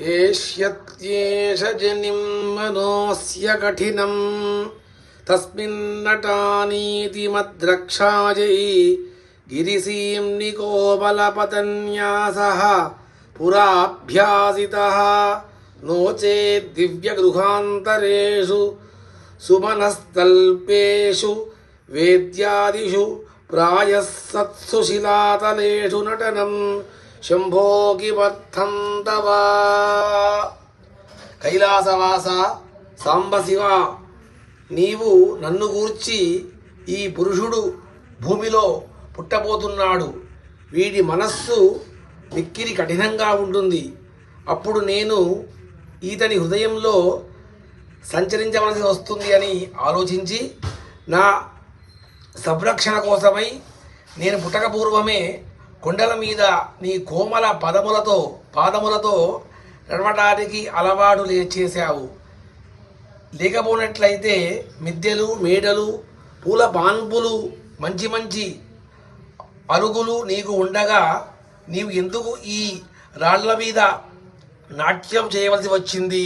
एष्यत्येष जनिं मनोऽस्य कठिनम्। तस्मिन्नटानीति मद्रक्षायै गिरिसीम्नि कोमलपतन्यासः पुराभ्यासितः। No चेद्दिव्यगृहान्तरेषु सुमनस्तल्पेषु, वेद्यादिषु, प्रायः सत्सु शिलातलेषु नटनम्। శంభోగి కిమర్థంతవా కైలాసవాస సాంబశివ నీవు నన్ను గూర్చి ఈ పురుషుడు భూమిలో పుట్టబోతున్నాడు. వీడి మనస్సు మిక్కిరి కఠినంగా ఉంటుంది. అప్పుడు నేను ఈతని హృదయంలో సంచరించవలసి వస్తుంది అని ఆలోచించి నా సంరక్షణ కోసమై నేను పుట్టక పూర్వమే కొండల మీద నీ కోమల పదములతో పాదములతో నడవడానికి అలవాటు లేచేశావు లేకపోయినట్లయితే మిద్దెలు మేడలు పూల పాన్పులు మంచి మంచి అరుగులు నీకు ఉండగా నీవు ఎందుకు ఈ రాళ్ళ మీద నాట్యం చేయవలసి వచ్చింది?